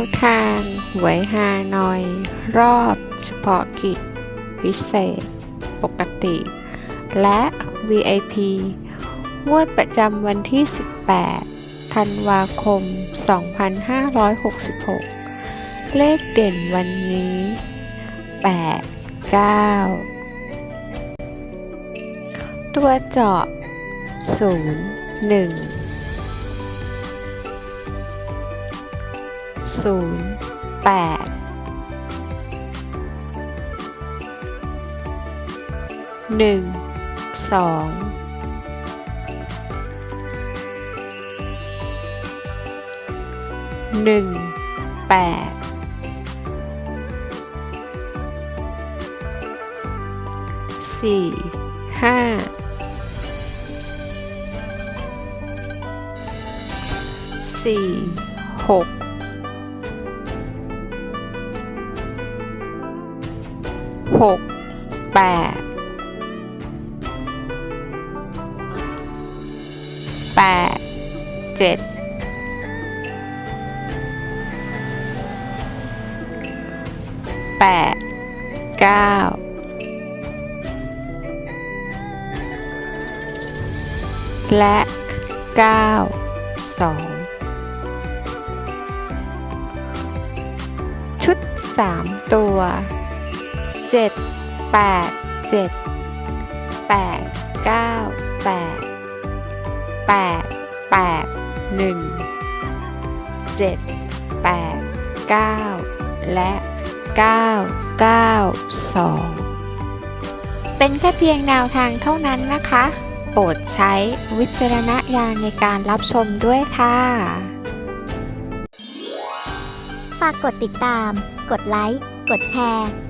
แนวทางหวยฮานอย รอบเฉพาะกิจ พิเศษ ปกติ และ VIP งวดประจำวันที่ 18 ธันวาคม 2566 เลขเด่นวันนี้ 8 9 ตัวเจาะ 0 1 ศูนย์แปดหนึ่งสองหนึ่งแปดสี่ห้าสี่หก หกแปดแปดเจ็ดแปดเก้าและเก้าสองชุดสามตัว เจ็ดแปดเจ็ดแปดเก้าแปดแปดแปดหนึ่งเจ็ดแปดเก้าและเก้าเก้าสองเป็นแค่เพียงแนวทางเท่านั้นนะคะ โปรดใช้วิจารณญาณในการรับชมด้วยค่ะ ฝากกดติดตาม กดไลค์ กดแชร์